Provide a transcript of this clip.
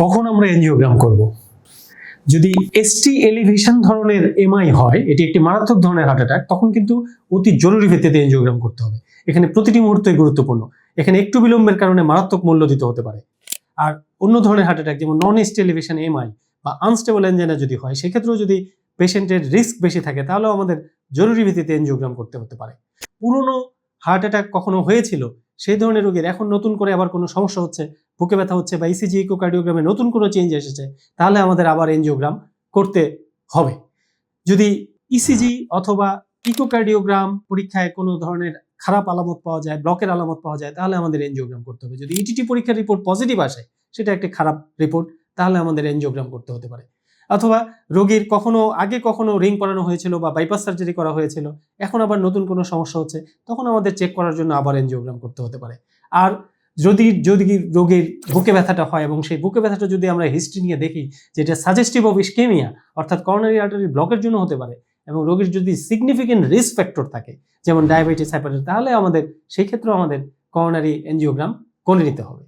কখন আমরা এনজিওগ্রাম করব? যদি এসটি এলিভেশন ধরনের এমআই হয়, এটি একটি মারাত্মক ধরনের হার্ট অ্যাটাক তখন কিন্তু অতি জরুরি ভিত্তিতে এনজিওগ্রাম করতে হবে। এখানে প্রতিটি মুহূর্তই গুরুত্বপূর্ণ। এখানে একটু বিলম্বের কারণে মারাত্মক মূল্য দিতে হতে পারে। আর অন্য ধরনের হার্ট অ্যাটাক যেমন নন এসটি এলিভেশন এমআই বা আনস্টেবল এনজাইনা যদি হয়, সেক্ষেত্রেও যদি পেশেন্টের রিস্ক বেশি থাকে, তাহলেও আমাদের জরুরি ভিত্তিতে এনজিওগ্রাম করতে হতে পারে। পুরনো হার্ট অ্যাটাক কখনো হয়েছিল? সেই ধরনের রোগীর এখন নতুন করে আবার কোনো সমস্যা হচ্ছে? বুকে ব্যথা হচ্ছে বা ইসিজি ইকোকার্ডিওগ্রামে নতুন কোনো চেঞ্জ এসেছে, তাহলে আমাদের আবার এনজিওগ্রাম করতে হবে। যদি ইসিজি অথবা ইকোকার্ডিওগ্রাম পরীক্ষায় কোনো ধরনের খারাপ আলামত পাওয়া যায় ব্লকের আলামত পাওয়া যায়, তাহলে আমাদের এনজিওগ্রাম করতে হবে। যদি ইটিটি পরীক্ষার রিপোর্ট পজিটিভ আসে, সেটা একটি খারাপ রিপোর্ট তাহলে আমাদের এনজিওগ্রাম করতে হতে পারে। অথবা রোগীর কখনো আগে কখনো রিং করানো হয়েছিল বা বাইপাস সার্জারি করা হয়েছিল, এখন আবার নতুন কোনো সমস্যা হচ্ছে, তখন আমাদের চেক করার জন্য আবার এনজিওগ্রাম করতে হতে পারে। আর যদি যদি রোগের বুকে ব্যথাটা হয় এবং সেই বুকে ব্যথাটা যদি আমরা হিস্ট্রি নিয়ে দেখি যেটা সাজেস্টিভ অফ ইস্কেমিয়া অর্থাৎ করোনারি আর্টারি ব্লকের জন্য হতে পারে এবং রোগীর যদি সিগনিফিকেন্ট রিস্ক ফ্যাক্টর থাকে, যেমন ডায়াবেটিস হাইপারটেনশন তাহলে আমাদের, সেই ক্ষেত্রেও আমাদের করোনারি এনজিওগ্রাম করে নিতে হবে।